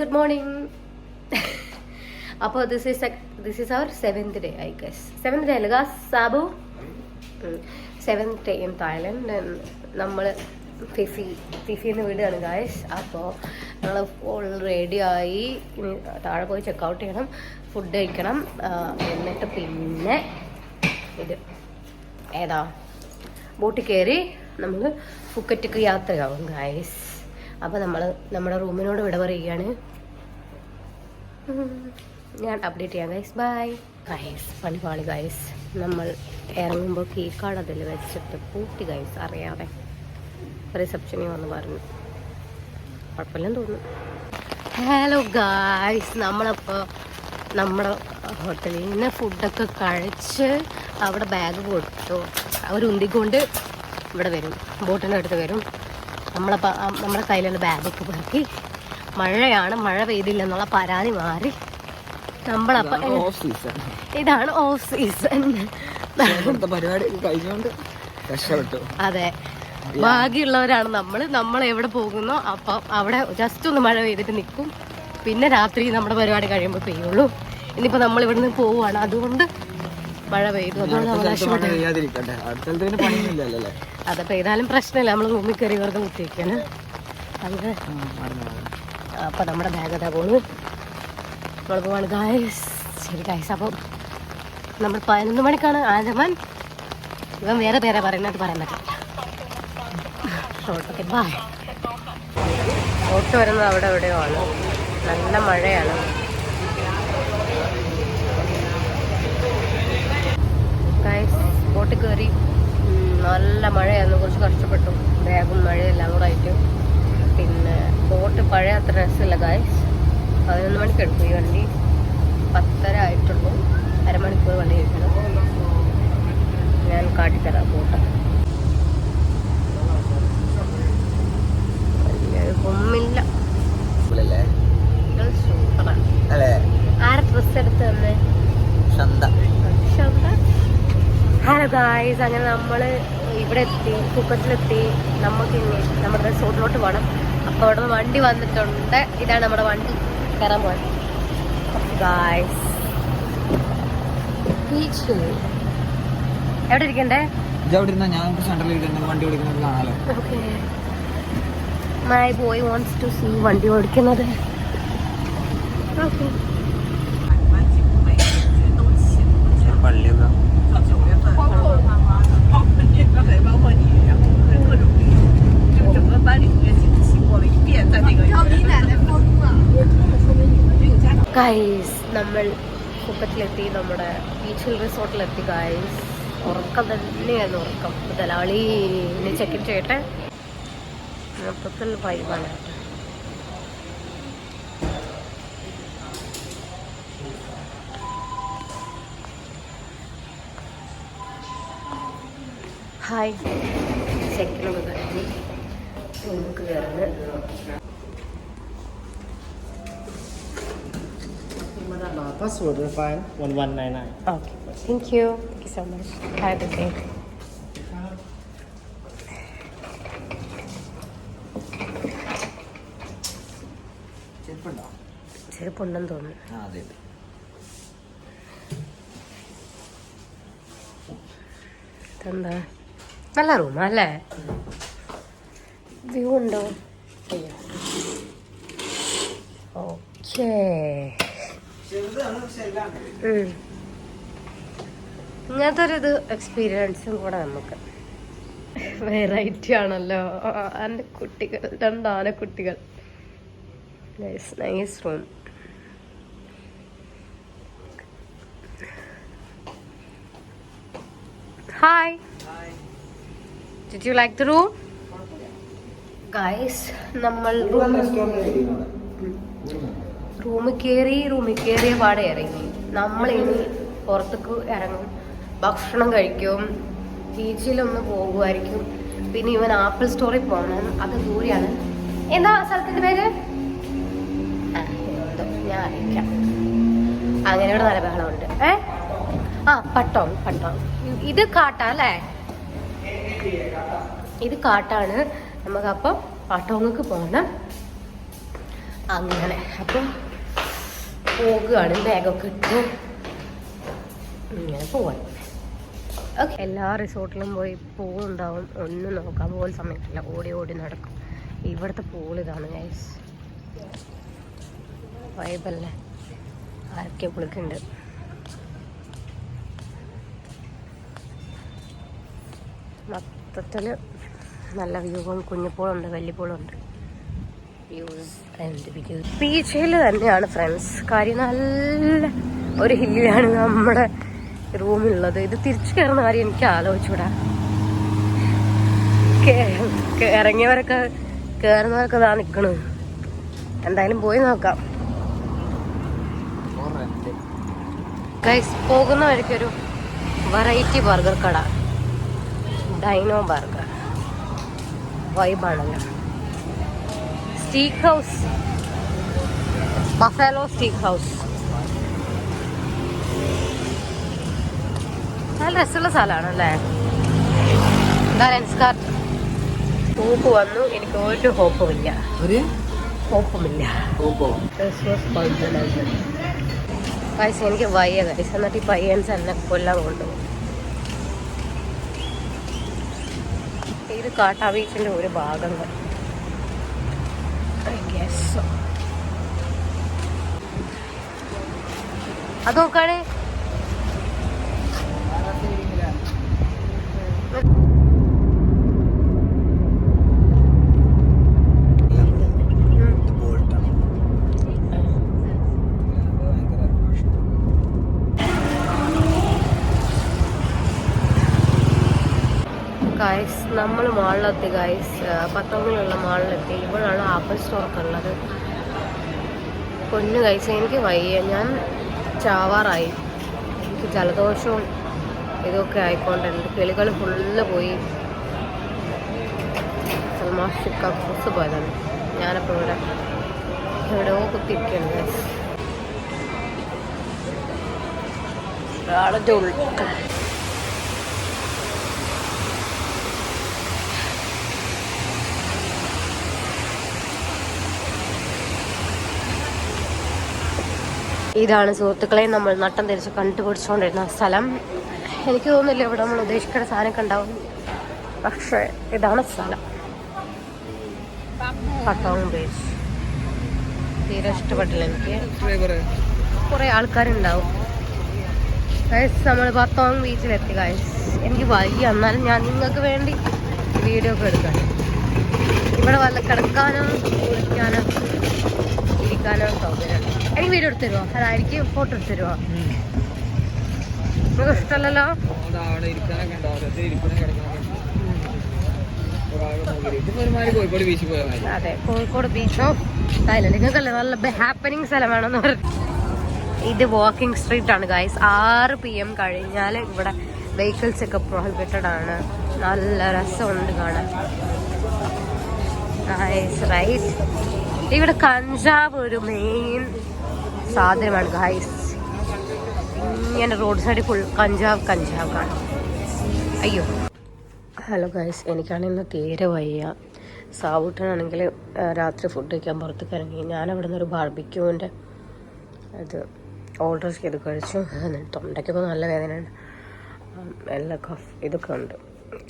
Good morning അപ്പോൾ this is this is our seventh day I guess seventh day അല്ല Sabu? Seventh day in Thailand നമ്മൾ Fifi ഫിഫിന്ന് വീടാണ് guys അപ്പോൾ ഞങ്ങൾ ഫുൾ റെഡിയായി ഇനി താഴെ പോയി ചെക്കൗട്ട് ചെയ്യണം. ഫുഡ് കഴിക്കണം. എന്നിട്ട് പിന്നെ ഇത് ഏതാ? ബോട്ടിൽ കയറി നമ്മൾ ഫുക്കറ്റക്ക് യാത്രയാവും ഗായ്സ് അപ്പോൾ നമ്മൾ നമ്മുടെ റൂമിനോട് വിട പറയുകയാണ്. ഞാൻ അപ്ഡേറ്റ് ചെയ്യാം ഗൈസ് ബൈ ഗൈസ് പണിപാളി ഗൈസ് നമ്മൾ ഇറങ്ങുമ്പോൾ കേക്കാട് അതിൽ വെച്ചിട്ട് പൂട്ടി ഗൈസ് അറിയാതെ. റിസപ്ഷനിൽ വന്ന് പറഞ്ഞു. കുഴപ്പമില്ലെന്ന് തോന്നുന്നു. ഹലോ ഗായ്സ് നമ്മളപ്പോൾ നമ്മുടെ ഹോട്ടലിൽ നിന്ന് ഫുഡൊക്കെ കഴിച്ച് അവിടെ ബാഗ് കൊടുത്തു. അവർ ഉന്തിക്കൊണ്ട് ഇവിടെ വരും. ബോട്ടിന്റെ അടുത്ത് വരും. നമ്മളപ്പോൾ നമ്മുടെ കയ്യിലുള്ള ബാഗൊക്കെ പെറുക്കി. മഴയാണ് മഴ പെയ്തില്ല എന്നുള്ള പരാതി മാറി. നമ്മളപ്പം ഇതാണ് ഓഫ് സീസൺ അതെ. ബാക്കിയുള്ളവരാണ് നമ്മൾ നമ്മൾ എവിടെ പോകുന്നോ അപ്പം അവിടെ ജസ്റ്റ് ഒന്ന് മഴ പെയ്തിട്ട് നിൽക്കും. പിന്നെ രാത്രി നമ്മുടെ പരിപാടി കഴിയുമ്പോൾ പെയ്യുള്ളൂ. ഇനിയിപ്പോൾ നമ്മൾ ഇവിടുന്ന് പോവുകയാണ്. അതുകൊണ്ട് മഴ പെയ്തു. അത് പെയ്താലും പ്രശ്നമില്ല. നമ്മൾ റൂമിൽ കയറി വെറുതെ കുത്തിവെക്കാണ് അപ്പൊ നമ്മുടെ ബാഗ് അതാ പോണു. നമ്മൾ പോവാണ് ഗായസ് ശരി ഗായസ് അപ്പം നമ്മൾ പതിനൊന്ന് മണിക്കാണ് ആൻഡമാൻ ഇവൻ വേറെ പേരെ പറയുന്നത് പറയാൻ പറ്റില്ല. ഓട്ടോ ബായ് ഓട്ടോ വരുന്നത് അവിടെ എവിടെയോ ആണ്. നല്ല മഴയാണ്. ഗായസ് ബോട്ടിൽ കയറി നല്ല മഴയായിരുന്നു. കുറച്ച് കഷ്ടപ്പെട്ടു. ബാഗും മഴയെല്ലാം കൂടെ ആയിട്ട്. പിന്നെ ബോട്ട് പഴയ അത്ര രസമില്ല ഗായ്സ് പതിനൊന്ന് മണിക്ക് എടുത്തു ഈ വണ്ടി. പത്തര ആയിട്ടുള്ളൂ. അരമണിക്കൂർ വണ്ടി കഴിക്കണം ഞാൻ കാട്ടിത്തരാം ബോട്ട്. ഒന്നുമില്ല? സൂപ്പറാണ് ആരെ ഡ്രസ്സ് എടുത്ത് തന്നെ? ശന്ത. ഹലോ ഗായ്സ് അങ്ങനെ നമ്മൾ ഇവിടെ എത്തി കുക്കത്തിലെത്തി നമുക്ക് ഇനി നമ്മുടെ റിസോർട്ടിലോട്ട് പോകണം അപ്പോൾ അവിടെ നിന്ന് വണ്ടി വന്നിട്ടുണ്ട്. ഇതാണ് നമ്മുടെ വണ്ടി. കയറാൻ പോയത് ഗായ്സ് ബീച്ച് എവിടെ ഇരിക്കണ്ടേ? My boy wants to see വണ്ടി ഓടിക്കുന്നത് ഓക്കെ ഗൈസ് നമ്മൾ കുപ്പത്തിലെത്തി നമ്മുടെ ബീച്ചിൽ റിസോർട്ടിലെത്തി ഗായ്സ് ഉറക്കം തന്നെയായിരുന്നു ഉറക്കം. മുതലാളി ചെക്ക് ചെക്കിൻ ചെയ്യട്ടെ? മൊത്തത്തിൽ വൈബാണ് ഹായ് ചെക്കിനൊക്കെ കഴിഞ്ഞ്. നമുക്ക് കയറുന്നത് Password fine 1199. Okay. Thank you. Thank you so much. Have a good day. ചെരുപ്പുണ്ടോ ചെറുപ്പുണ്ടെന്ന് തോന്നുന്നു ആ അതെ അതെ ഇതെന്താ നല്ല റൂമാ അല്ലേ വ്യൂ ഉണ്ടോ അയ്യോ ഓക്കേ ഇങ്ങനത്തെ ഒരു ഇത് എക്സ്പീരിയൻസും കൂടെ നമുക്ക്. വെറൈറ്റി ആണല്ലോ. എന്റെ കുട്ടികൾ രണ്ട് കുട്ടികൾ nice nice room hi did you like the room guys നമ്മൾ റൂമിൽ കയറി റൂമിൽ കയറിയ പാടെ ഇറങ്ങി. നമ്മളിനി പുറത്തേക്ക് ഇറങ്ങും. ഭക്ഷണം കഴിക്കും. ബീച്ചിലൊന്ന് പോകുമായിരിക്കും. പിന്നെ ഇവൻ ആപ്പിൾ സ്റ്റോറിൽ പോകണം അത് ദൂരെയാണ്. എന്താ സ്ഥലത്തിന്റെ പേര്? ഞാൻ അറിയിക്കാം. അങ്ങനെ ഇവിടെ നല്ല ബഹളമുണ്ട്. ഏ? ആ പട്ടോ പട്ടോ. ഇത് കാട്ടാ അല്ലേ? ഇത് കാട്ടാണ്. നമുക്കപ്പം പട്ടോങ്ങക്ക് പോകണം അങ്ങനെ. അപ്പം പോകുകയാണ് ബാഗൊക്കെ ഇട്ട്. ഇങ്ങനെ പോവാൻ ഓക്കെ എല്ലാ റിസോർട്ടിലും പോയി പൂളുണ്ടാവും ഒന്നും നോക്കാൻ പോലും സമയത്തില്ല ഓടി ഓടി നടക്കും. ഇവിടുത്തെ പൂൾ ഇതാണ് ഗൈസ് വൈബല്ലേ ആരൊക്കെ കുളിക്കുന്നുണ്ട് മൊത്തത്തിൽ നല്ല വ്യൂവും കുഞ്ഞിപ്പൂളുണ്ട് വലിയപ്പൂളുണ്ട് ബീച്ചിൽ തന്നെയാണ് ഫ്രണ്ട്സ് കാര്യം നല്ല ഒരു ഹില്ലാണ് നമ്മുടെ റൂമിലുള്ളത് ഇത് തിരിച്ചു കയറുന്ന കാര്യം എനിക്ക് ആലോചിച്ചൂടാ. ഇറങ്ങിയവരൊക്കെ കയറുന്നവരൊക്കെ ഇതാ നിൽക്കണു എന്തായാലും പോയി നോക്കാം. ഗൈസ് പോകുന്ന വഴിക്കൊരു വെറൈറ്റി ബർഗർ കട. Dino burger വൈബാണല്ലോ steak house buffalo steak house നല്ല രസമുള്ള സ്ഥലമാണ് അല്ലേ എന്താ പൂക്ക് വന്നു. എനിക്ക് ഒരു ഹോപ്പുമില്ല. ഒരു? ഹോപ്പുമില്ല. പൈസ എനിക്ക് വയ്യ. കൈസ് എന്നിട്ട് ഈ പയ്യൻസ് എന്നെ കൊല്ലാൻ കൊണ്ടുപോകും. ഇത് കാട്ടാ ബീച്ചിന്റെ ഒരു ഭാഗങ്ങൾ. I guess so. അത് നോക്കാണ് ഗൈസ് നമ്മൾ മാളിലെത്തി ഗൈസ് പത്തൊമ്പതിലുള്ള മാളിലെത്തി ഇവിടാണ് ആപ്പിൾ സ്റ്റോർക്ക് ഉള്ളത്. പൊന്നു ഗൈസ് എനിക്ക് വയ്യ. ഞാൻ ചാവാറായി. എനിക്ക് ജലദോഷവും ഇതൊക്കെ ആയിക്കൊണ്ടുണ്ട് കിളികൾ ഫുള്ള് പോയി. സൽമാഷിക്ക കുറച്ച് പോയതാണ്. ഞാനപ്പോൾ ഇവിടെ എവിടെയോ കുത്തിയിരിക്കുകയാണ് ഗൈസ് ഒരാളുടെ ഉള്ളിൽ ഇതാണ് സുഹൃത്തുക്കളെ നമ്മൾ നട്ടം തിരിച്ച് കണ്ടുപിടിച്ചുകൊണ്ടിരുന്ന സ്ഥലം. എനിക്ക് തോന്നുന്നില്ല ഇവിടെ നമ്മൾ ഉദ്ദേശിക്കുന്ന സാധനമൊക്കെ ഉണ്ടാവും. പക്ഷേ ഇതാണ് സ്ഥലം. പട്ടോങ് ബീച്ച് തീരെ ഇഷ്ടപ്പെട്ടില്ല എനിക്ക്. കുറേ ആൾക്കാരുണ്ടാവും. ഗൈസ് നമ്മൾ പത്തോങ് ബീച്ചിലെത്തി ഗൈസ് എനിക്ക് വൈകി എന്നാലും ഞാൻ നിങ്ങൾക്ക് വേണ്ടി വീഡിയോ ഒക്കെ എടുക്കാം. ഇവിടെ വല്ല കിടക്കാനോ കുളിക്കാനോ ഇരിക്കാനോ സൗകര്യമുണ്ട്. എനിക്ക് വീഡിയോ എടുത്ത് തരുമോ അതായിരിക്കും ഫോട്ടോ എടുത്ത് തരുമോ നിങ്ങൾക്ക് ഇഷ്ടമല്ലല്ലോ? അത് കോഴിക്കോട് ബീച്ചോ നിങ്ങൾക്കല്ലേ നല്ല ഹാപ്പനിങ് സ്ഥലമാണെന്ന് പറഞ്ഞു. ഇത് വാക്കിംഗ് സ്ട്രീറ്റ് ആണ് ഗൈസ് ആറ് പി എം കഴിഞ്ഞാൽ ഇവിടെ വെഹിക്കിൾസ് ഒക്കെ പ്രോഹിബിറ്റഡ് ആണ്. നല്ല രസമുണ്ട് കാണാൻ. നൈസ് റൈറ്റ് ഇവിടെ കഞ്ചാവ് ഒരു മെയിൻ സാധനമാണ് ഗായ്സ് ഇങ്ങനെ റോഡ് സൈഡിൽ ഫുൾ കഞ്ചാവ് കഞ്ചാവ് കാണും. അയ്യോ. ഹലോ ഗായ്സ് എനിക്കാണെങ്കിൽ ഇന്ന് തീരെ വയ്യ. സാവൂട്ടനാണെങ്കിൽ രാത്രി ഫുഡ് കഴിക്കാൻ പുറത്തേക്ക് ഇറങ്ങി. ഞാൻ അവിടെ നിന്ന് ഒരു ബാർബിക്യൂവിന്റെ ഇത് ഓർഡർ ചെയ്ത് കഴിച്ചു. തൊണ്ടയ്ക്കൊക്കെ നല്ല വേദനയാണ്. എല്ലാ കഫ് ഇതൊക്കെ ഉണ്ട്.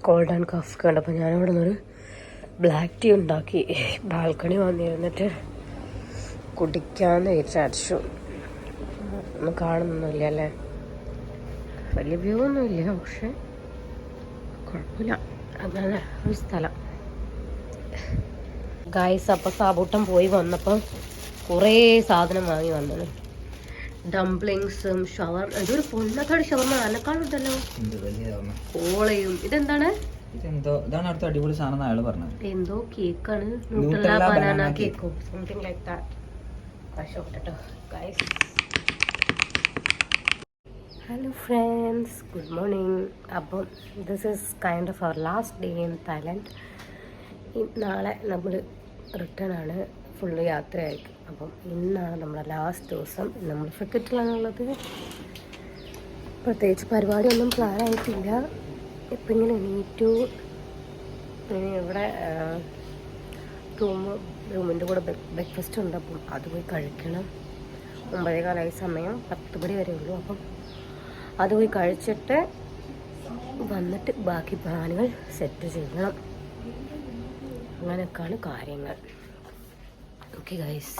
കോൾഡ് ആൻഡ് കഫ് ഒക്കെ ഉണ്ട്. അപ്പോൾ ഞാനവിടെ നിന്നൊരു ബ്ലാക്ക് ടീ ഉണ്ടാക്കി. ബാൽക്കണി വന്നിരുന്നിട്ട് കുടിക്കാമെന്ന് വിചാരിച്ചു. ഒന്നും കാണുന്നൊന്നുമില്ല അല്ലേ? വലിയ വ്യൂ ഒന്നുമില്ല പക്ഷെ കുഴപ്പമില്ല. അതാണ് ഒരു സ്ഥലം. ഗായ്സ് അപ്പം സാബൂട്ടം പോയി വന്നപ്പം കുറേ സാധനം വാങ്ങി വന്നത്. ഡംപ്ലിങ്സും ഷവർ ഇതൊരു പൊണ്ണക്കാട് ഷവർമ. അനക്കാളുണ്ടല്ലോ കോളയും ഇതെന്താണ്? എന്തോ ഇതാണ് അടുത്ത അടിപൊളി സാധനം അയാൾ പറഞ്ഞത്. എന്തോ കേക്കാണ് ബനാന. കേക്കോ something like that guys hello friends good morning അപ്പം this is kind of our last day in Thailand നാളെ നമ്മൾ റിട്ടേൺ ആണ്. ഫുള്ള് യാത്രയായിരിക്കും അപ്പം ഇന്നാണ് നമ്മുടെ ലാസ്റ്റ് ദിവസം. നമ്മൾ ക്രിക്കറ്റിലാണുള്ളത്. പ്രത്യേകിച്ച് പരിപാടിയൊന്നും പ്ലാൻ ആയിട്ടില്ല. ഇപ്പം ഇങ്ങനെ എണീറ്റു. ഇവിടെ റൂം റൂമിന്റെ കൂടെ ബ്രേക്ക്ഫാസ്റ്റ് ഉണ്ട്. അപ്പം അത് പോയി കഴിക്കണം. ഒമ്പതേ കാലായ സമയം. പത്ത് മണി വരെ ഉള്ളൂ. അപ്പം അത് പോയി കഴിച്ചിട്ട് വന്നിട്ട് ബാക്കി പ്ലാനുകൾ സെറ്റ് ചെയ്യണം. അങ്ങനെയൊക്കെയാണ് കാര്യങ്ങൾ. ഓക്കെ ഗൈസ്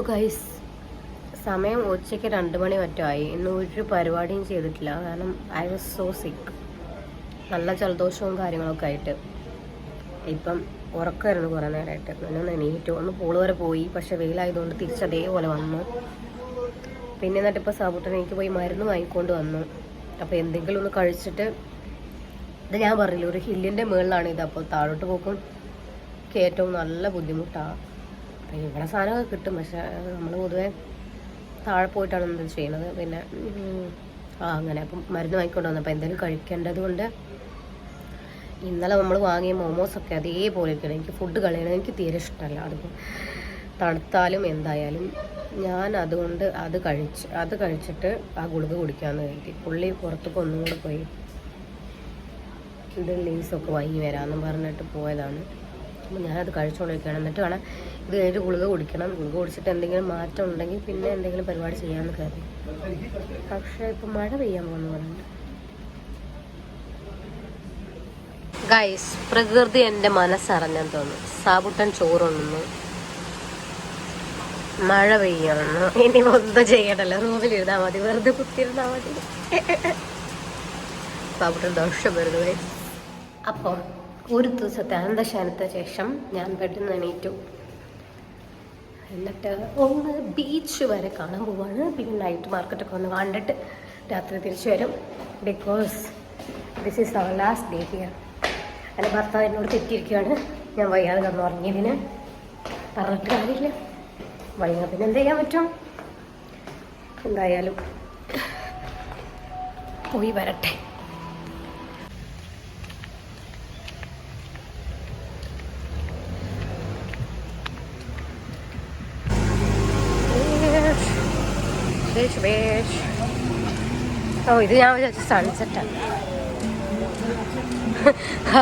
ഹലോ ഗൈസ് സമയം ഉച്ചയ്ക്ക് രണ്ട് മണി മറ്റുമായി ഇന്ന് ഒരു പരിപാടിയും ചെയ്തിട്ടില്ല. കാരണം ഐ വാസ് സോ സിക്ക് നല്ല ജലദോഷവും കാര്യങ്ങളൊക്കെ ആയിട്ട്. ഇപ്പം ഉറക്കമായിരുന്നു കുറേ നേരമായിട്ട് ഒന്ന് എണീറ്റു. ഒന്ന് പൂൾ വരെ പോയി. പക്ഷെ വെയിലായതുകൊണ്ട് തിരിച്ചതേപോലെ വന്നു. പിന്നെ എന്നിട്ട് ഇപ്പോൾ സാബുട്ടൻ എനിക്ക് പോയി മരുന്ന് വാങ്ങിക്കൊണ്ട് വന്നു. അപ്പോൾ എന്തെങ്കിലും ഒന്ന് കഴിച്ചിട്ട് ഇത് ഞാൻ പറഞ്ഞില്ല ഒരു ഹില്ലിന്റെ മുകളിലാണ് ഇത്. അപ്പോൾ താഴോട്ട് പോക്കും. ഏറ്റവും നല്ല ബുദ്ധിമുട്ടാണ് അപ്പം ഇവിടെ സാധനമൊക്കെ കിട്ടും. പക്ഷേ നമ്മൾ പൊതുവേ താഴെ പോയിട്ടാണ് ഇത് ചെയ്യണത് പിന്നെ ആ അങ്ങനെ. അപ്പം മരുന്ന് വാങ്ങിക്കൊണ്ട് വന്നു. അപ്പം എന്തെങ്കിലും കഴിക്കേണ്ടത് കൊണ്ട് ഇന്നലെ നമ്മൾ വാങ്ങിയ മോമോസൊക്കെ അതേപോലെ ഇരിക്കണം എനിക്ക് ഫുഡ് കളയണം എനിക്ക് തീരെ ഇഷ്ടമല്ല. അതിപ്പോൾ തണുത്താലും എന്തായാലും ഞാൻ അതുകൊണ്ട് അത് കഴിച്ച് അത് കഴിച്ചിട്ട് ആ ഗുളിക കുടിക്കാമെന്ന് കരുതി. പുള്ളി പുറത്തൊക്കെ ഒന്നും കൂടെ പോയി ഇത് ലീസൊക്കെ വാങ്ങി വരാമെന്ന് പറഞ്ഞിട്ട് പോയതാണ്. അപ്പോൾ ഞാനത് കഴിച്ചുകൊണ്ടിരിക്കുകയാണ് എന്നിട്ട് വേണം ഇത് കഴിഞ്ഞിട്ട് ഗുളിക കുടിക്കണം. ഗുളിക കുടിച്ചിട്ട് എന്തെങ്കിലും മാറ്റം ഉണ്ടെങ്കിൽ പിന്നെ എന്തെങ്കിലും പരിപാടി ചെയ്യാമെന്ന് കരുതി. പക്ഷേ ഇപ്പം മഴ പെയ്യാൻ പോകുന്നു പറഞ്ഞു ഗൈസ് പ്രകൃതി എന്റെ മനസ്സറിഞ്ഞെന്ന് തോന്നുന്നു. സാബുട്ടൻ ചോറുണ്ണുന്നു. മഴ പെയ്യണം ഇനി ഒന്നും റൂമിൽ ഇരുന്നാൽ മതി. വെറുതെ കുത്തിരുന്നാൽ മതി. സാബുട്ടൻ ദോഷം വരുന്നു. അപ്പോൾ ഒരു ദിവസത്തെ അനന്തശാനത്തെ ശേഷം ഞാൻ പെട്ടെന്ന് എണീറ്റു. എന്നിട്ട് ഒന്ന് ബീച്ച് വരെ കാണാൻ പോവാണ്. പിന്നെ നൈറ്റ് മാർക്കറ്റൊക്കെ ഒന്ന് കണ്ടിട്ട് രാത്രി തിരിച്ചു വരും. Because this is our last day here എന്റെ ഭർത്താവ് എന്നോട് തെറ്റിയിരിക്കുകയാണ് ഞാൻ വയ്യാതെ കന്നു ഉറങ്ങിയതിന്. പറഞ്ഞിട്ട് കാര്യമില്ല. വയ്യാ പിന്നെ എന്ത് ചെയ്യാൻ പറ്റും? എന്തായാലും പോയി വരട്ടെ. ബേഷ് ബേഷ് ഓ ഇത് ഞാൻ വിചാരിച്ചു സൺസെറ്റാണ്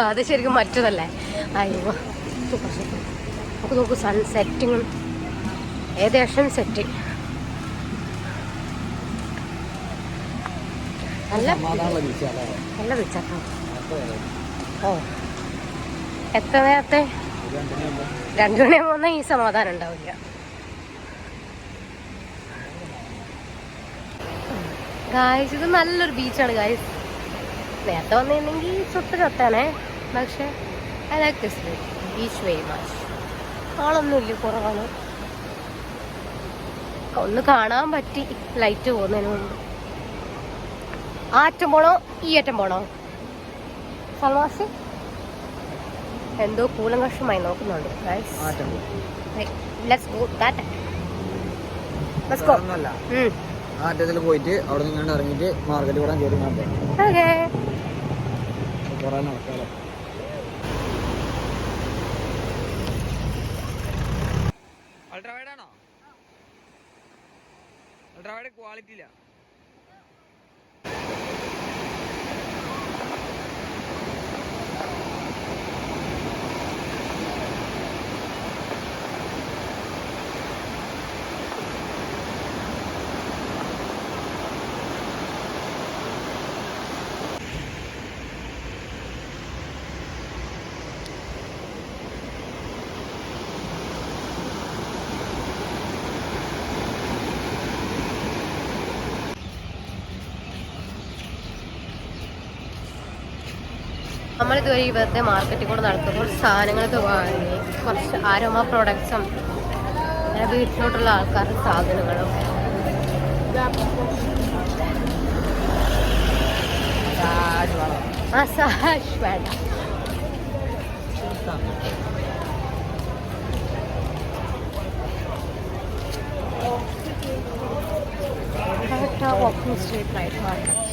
അത് ശരിക്കും മറ്റതല്ലേ? അയ്യോ സൂപ്പർ സൂപ്പർ. നമുക്ക് നോക്കൂ സൺ സെറ്റിങ്ങും ഏകദേശം സെറ്റ് നല്ല നല്ല പിച്ചാട്ടോ ഓ. എത്ര നേരത്തെ? രണ്ടു മണിയാകുമ്പോൾ ഈ സമാധാനം ഉണ്ടാവില്ല. ഗായ്സ് ഇത് നല്ലൊരു ബീച്ചാണ് ഗായ്സ് നേരത്തെ വന്നിരുന്നെങ്കിൽ ചുട്ട് ചത്താണേ പക്ഷെ I like this beach very much ആളൊന്നുമില്ല കുറവാണ്. ഒന്ന് കാണാൻ പറ്റി ലൈറ്റ് പോകുന്നതിന് മുമ്പ്. ആ അറ്റം പോണോ? ഈ അറ്റം പോണോ? സൽവാസി? എന്തോ കൂലം കഷമായി നോക്കുന്നുണ്ട് guys let's go that let's go ആ അറ്റത്തിൽ പോയിട്ട് അവിടെ നിന്ന് ഇങ്ങോട്ട് ഇറങ്ങിയിട്ട് മാർക്കറ്റ് കൂടാൻ കയറി ഓക്കേ. കുറേ നടക്കാലോ. അൾട്രാവൈഡ് ആണോ? അൾട്രാവൈഡ് ക്വാളിറ്റി ഇല്ല. നമ്മളിതുവരെ ഈ വെറുതെ മാർക്കറ്റിൽ കൂടെ നടക്കുമ്പോൾ സാധനങ്ങളൊക്കെ വാങ്ങി കുറച്ച് ആരോമ പ്രോഡക്ട്സും അങ്ങനെ വീട്ടിലോട്ടുള്ള ആൾക്കാരുടെ സാധനങ്ങളും. മസാജ് വേണ്ട. മാർക്കറ്റ്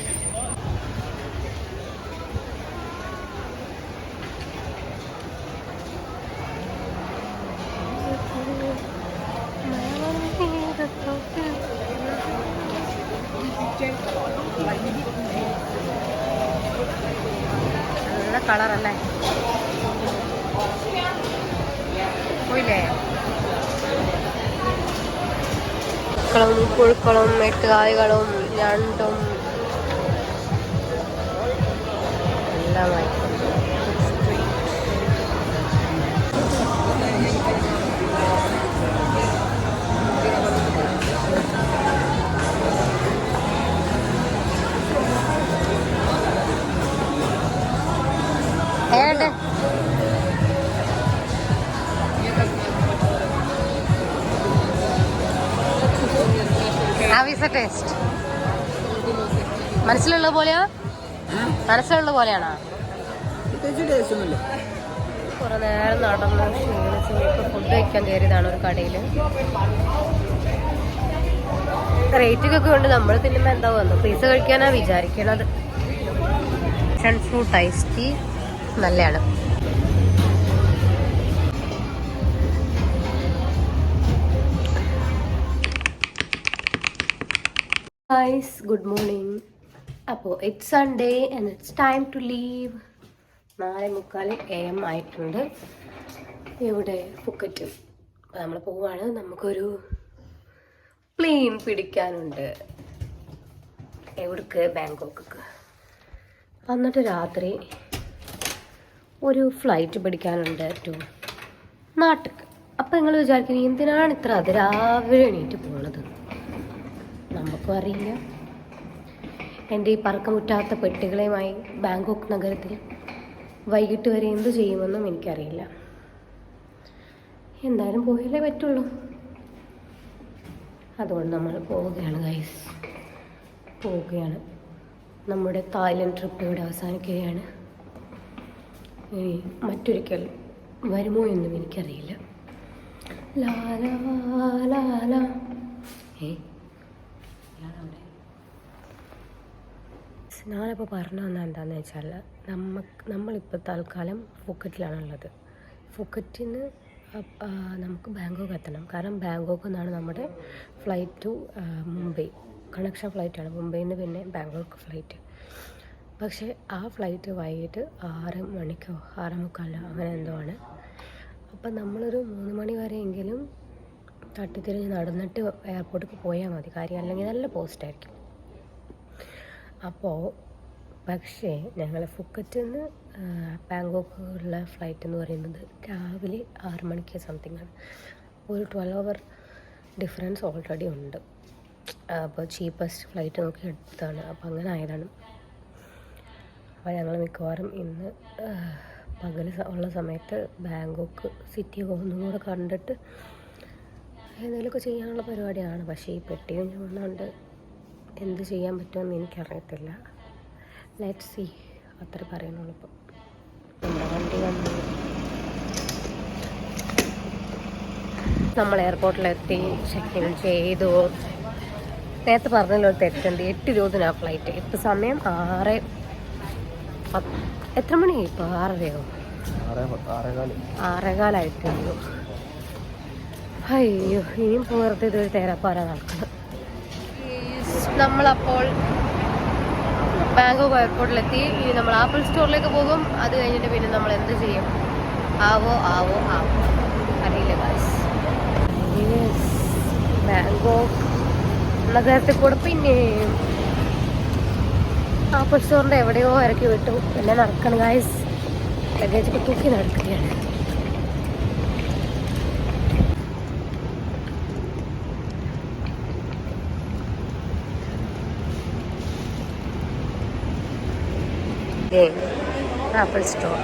കളറല്ലേ പോയില്ലേ? കളും പുഴുക്കളും എട്ടുകാലികളും ഞണ്ടും. എല്ലാമായി ഹാവ് ടേസ്റ്റ് മനസ്സിലുള്ള പോലെയാ? മനസ്സിലുള്ള പോലെയാണോ? കുറെ നേരം നടന്ന് ഇപ്പൊ ഫുഡ് കഴിക്കാൻ കയറിയതാണ് ഒരു കടയിൽ റേറ്റൊക്കെ ഉണ്ട്. നമ്മൾ തിന്നുമ്പോൾ എന്താവും വന്നു? പൈസ കഴിക്കാനാ വിചാരിക്കണത്. ഫ്രണ്ട് ഫ്രൂട്ട് ഐസ് ടീ നല്ലതാണ് ഗൈസ് ഗുഡ് മോർണിംഗ് അപ്പോൾ it's Sunday and it's time to leave നാല് മുക്കാൽ എ എം ആയിട്ടുണ്ട്. ഇവിടെ ഫുക്കറ്റ് നമ്മൾ പോവാണ്. നമുക്കൊരു പ്ലെയിൻ പിടിക്കാനുണ്ട്. എവിടേക്ക്? ബാങ്കോക്ക് എന്നിട്ട് രാത്രി ഒരു ഫ്ലൈറ്റ് പിടിക്കാനുണ്ട് ടു നാട്ടിൽ അപ്പം നിങ്ങൾ വിചാരിക്കുന്നത് എന്തിനാണ് ഇത്ര അതിരാവിലെ എണീറ്റ് പോണത്? നമുക്കും അറിയില്ല. എന്റെ ഈ പറക്കമുറ്റാത്ത പെട്ടികളുമായി ബാങ്കോക്ക് നഗരത്തിൽ വൈകിട്ട് വരെ എന്തു ചെയ്യുമെന്നും എനിക്കറിയില്ല. എന്തായാലും പോയാലേ പറ്റുള്ളൂ. അതുകൊണ്ട് നമ്മൾ പോവുകയാണ് ഗൈസ് പോവുകയാണ്. നമ്മുടെ തായ്ലൻഡ് ട്രിപ്പ് ഇവിടെ അവസാനിക്കുകയാണ്. ഇനി മറ്റൊരിക്കൽ വരുമോ എന്നും എനിക്കറിയില്ല. ലാലാ ലാ ലാ ലാ. ഏ? ഞാനിപ്പോൾ പറഞ്ഞു വന്ന എന്താണെന്ന് വെച്ചാൽ നമുക്ക് നമ്മളിപ്പോൾ തൽക്കാലം ഫുക്കറ്റിലാണുള്ളത്. ഫുക്കറ്റിൽ നിന്ന് നമുക്ക് ബാങ്കോക്ക് എത്തണം. കാരണം ബാങ്കോക്ക് നിന്നാണ് നമ്മുടെ ഫ്ലൈറ്റ് ടു മുംബൈ. കണക്ഷൻ ഫ്ലൈറ്റാണ്. മുംബൈയിൽ നിന്ന് പിന്നെ ബാങ്കോക്ക് ഫ്ലൈറ്റ്. പക്ഷേ ആ ഫ്ലൈറ്റ് വൈകിട്ട് ആറ് മണിക്കോ ആറ് മുക്കാലോ അങ്ങനെ എന്തോ ആണ്. അപ്പം നമ്മളൊരു മൂന്ന് മണി വരെയെങ്കിലും തട്ടിത്തിരിഞ്ഞ് നടന്നിട്ട് എയർപോർട്ടിൽ പോയാൽ മതി. കാര്യം അല്ലെങ്കിൽ നല്ല പോസ്റ്റായിരിക്കും. അപ്പോൾ പക്ഷേ ഞങ്ങൾ ഫുക്കറ്റിൽ നിന്ന് ബാങ്കോക്കുള്ള ഫ്ലൈറ്റ് എന്ന് പറയുന്നത് രാവിലെ ആറ് മണിക്ക് സംതിങ് ആണ് ഒരു ട്വൽവ് അവർ ഡിഫറൻസ് ഓൾറെഡി ഉണ്ട്. അപ്പോൾ ചീപ്പസ്റ്റ് ഫ്ലൈറ്റ് നോക്കി എടുത്തതാണ് അപ്പോൾ അങ്ങനെ ആയതാണ്. അപ്പോൾ ഞങ്ങൾ മിക്കവാറും ഇന്ന് പകൽ ഉള്ള സമയത്ത് ബാങ്കോക്ക് സിറ്റി ഒന്നും കൂടെ കണ്ടിട്ട് എന്തെങ്കിലുമൊക്കെ ചെയ്യാനുള്ള പരിപാടിയാണ്. പക്ഷേ ഈ പെട്ടിയും ചുമന്നുകൊണ്ട് എന്ത് ചെയ്യാൻ പറ്റുമെന്ന് എനിക്കറിയത്തില്ല. ലെറ്റ് സി അത്ര പറയുന്നുള്ളൂ ഇപ്പം. നമ്മുടെ വണ്ടി വന്നു? നമ്മൾ എയർപോർട്ടിലെത്തി ചെക്ക് ഇൻ ചെയ്തു. നേരത്തെ പറഞ്ഞല്ലോ ഒരു തെറ്റുണ്ട്. എട്ട് ഇരുപതിനാണ് ഫ്ലൈറ്റ് ഇപ്പം സമയം ആറ് എത്ര മണി? ഇപ്പോൾ ആറരയോ? ആറേകാലായിട്ടുള്ളൂ. അയ്യോ ഇനിയും പോകരുത് ഇതൊരു തേരാപ്പാര നടക്കണം നമ്മളപ്പോൾ ബാങ്കോക്ക് എയർപോർട്ടിലെത്തി ഇനി നമ്മൾ ആപ്പിൾ സ്റ്റോറിലേക്ക് പോകും. അത് കഴിഞ്ഞിട്ട് പിന്നെ നമ്മൾ എന്ത് ചെയ്യും? ആവോ ആവോ ആവോ. അറിയില്ല ഗായ്സ് ബാങ്കോക്ക് നഗരത്തിൽ കൂടെ പിന്നെ ആപ്പിൾ സ്റ്റോറിന്റെ എവിടെയോ ഇറക്കി വിട്ടു. പിന്നെ നടക്കണം ഗായ്സ് ലഗേജൊക്കെ തൂക്കി നടക്കുകയാണ്. ആപ്പിൾ സ്റ്റോർ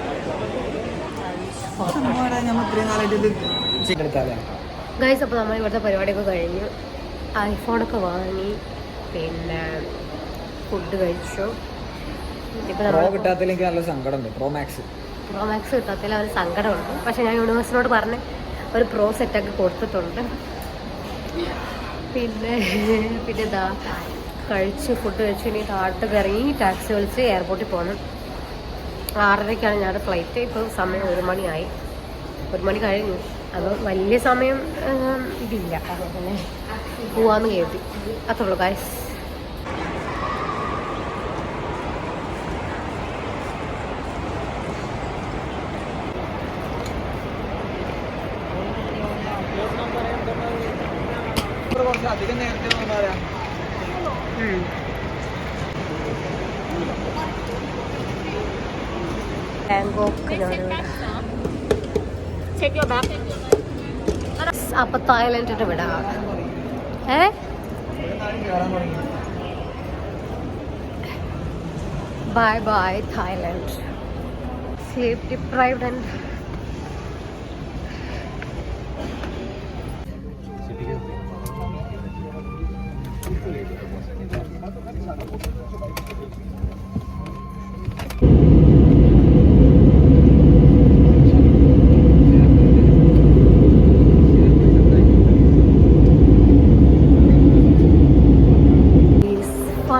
ഗൈസ് അപ്പോൾ നമ്മൾ ഇവിടുത്തെ പരിപാടിയൊക്കെ കഴിഞ്ഞു. ഐഫോണൊക്കെ വാങ്ങി പിന്നെ ഫുഡ് കഴിച്ചു. പ്രോ നമ്മൾ നല്ല സങ്കടമുണ്ട്. പ്രോ മാക്സ് പ്രോ മാക്സ് കിട്ടാത്തതിൽ ഒരു സങ്കടമുണ്ട്. പക്ഷെ ഞാൻ യൂണിവേഴ്സിനോട് പറഞ്ഞ് ഒരു പ്രോ സെറ്റൊക്കെ കൊടുത്തിട്ടുണ്ട്. പിന്നെ പിന്നെ ഇതാ കഴിച്ച് ഫുഡ് കഴിച്ച്. ഇനി താഴത്ത് ഇറങ്ങി ടാക്സി വിളിച്ച് എയർപോർട്ടിൽ പോകണം ആറരയ്ക്കാണ് ഞങ്ങളുടെ ഫ്ലൈറ്റ് ഇപ്പോൾ സമയം ഒരു മണിയായി. ഒരു മണി കഴിഞ്ഞു. അപ്പോൾ വലിയ സമയം ഇതില്ല. തന്നെ പോവാന്ന് കേട്ടി അത്രേ ഉള്ളൂ ഗായ്സ് ഇവിടെ കുറച്ച് അധികം നേരത്തെ വന്നാരാ ബാങ്കോക്കിനാണ് അപ്പൊ തായ്ലൻഡിന്റെ വിടാ. ഏ? Bye bye Thailand safety deprived and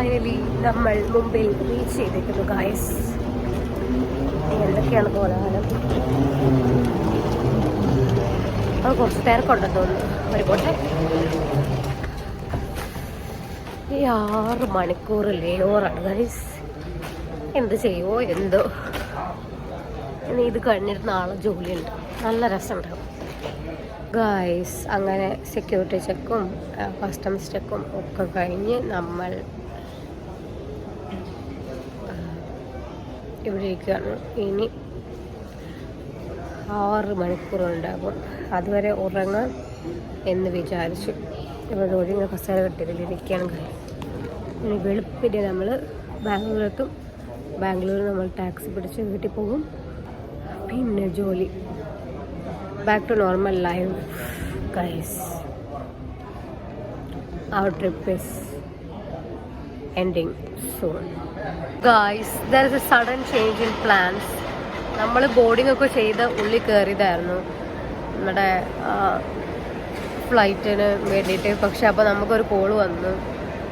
finally നമ്മൾ മുംബൈ റീച്ച് ചെയ്തിരിക്കുന്നു ഗായസ് എന്തൊക്കെയാണ് കോലാഹലം അത് കുറച്ച് തിരക്കുണ്ടെന്ന് തോന്നുന്നു. ഒരു പോട്ടെ. ഈ ആറ് മണിക്കൂർ ലേവറാണ് ഗൈസ് എന്ത് ചെയ്യുമോ എന്തോ. ഇനി ഇത് കഴിഞ്ഞിട്ട് നാളെ ജോലിയുണ്ട്. നല്ല രസമുണ്ടാവും ഗായ്സ് അങ്ങനെ സെക്യൂരിറ്റി ചെക്കും കസ്റ്റംസ് ചെക്കും ഒക്കെ കഴിഞ്ഞ് നമ്മൾ ഇവിടെ ഇരിക്കുകയാണ്. ഇനി ആറ് മണിക്കൂറുണ്ടാകും അതുവരെ ഉറങ്ങാം എന്ന് വിചാരിച്ചു. ഇവിടെ ഒഴിഞ്ഞ കസേര കെട്ടിയതിൽ ഇരിക്കുകയാണ് കാര്യം ഇനി വെളുപ്പിന് നമ്മൾ ബാംഗ്ലൂരെത്തും ബാംഗ്ലൂരിൽ നമ്മൾ ടാക്സി പിടിച്ച് വീട്ടിൽ പോകും. പിന്നെ ജോലി. Back to normal live guys our trip is ending soon. Guys there is a sudden change in plans. നമ്മൾ ബോർഡിംഗ് ഒക്കെ ചെയ്ത് ഉള്ളിൽ കയറിയതായിരുന്നു നമ്മുടെ ഫ്ലൈറ്റിന് വേണ്ടിയിട്ട്. പക്ഷെ അപ്പോൾ നമുക്കൊരു കോൾ വന്നു.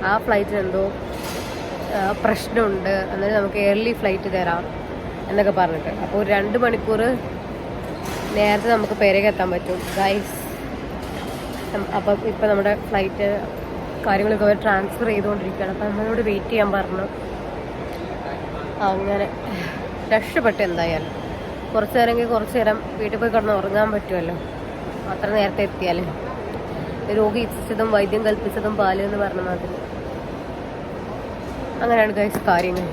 ആ ഫ്ലൈറ്റിന് എന്തോ പ്രശ്നമുണ്ട്. എന്നിട്ട് നമുക്ക് എയർലി ഫ്ലൈറ്റ് തരാം എന്നൊക്കെ പറഞ്ഞിട്ട്. അപ്പോൾ ഒരു രണ്ട് മണിക്കൂർ നേരത്തെ നമുക്ക് പേരേക്ക് എത്താൻ പറ്റും. ഗൈസ് അപ്പം ഇപ്പം നമ്മുടെ ഫ്ലൈറ്റ് കാര്യങ്ങളൊക്കെ ട്രാൻസ്ഫർ ചെയ്തുകൊണ്ടിരിക്കുകയാണ്. അപ്പം നമ്മളോട് വെയിറ്റ് ചെയ്യാൻ പറഞ്ഞു. അങ്ങനെ രക്ഷപ്പെട്ടു എന്തായാലും. കുറച്ച് നേരമെങ്കിൽ കുറച്ച് നേരം വീട്ടിൽ പോയി കിടന്ന് ഉറങ്ങാൻ പറ്റുമല്ലോ. അത്ര നേരത്തെ എത്തിയാൽ രോഗി ഇച്ഛിച്ചതും വൈദ്യം കൽപ്പിച്ചതും പാൽ എന്ന് പറഞ്ഞ മാതിരി. അങ്ങനെയാണ് കഴിച്ച കാര്യങ്ങൾ.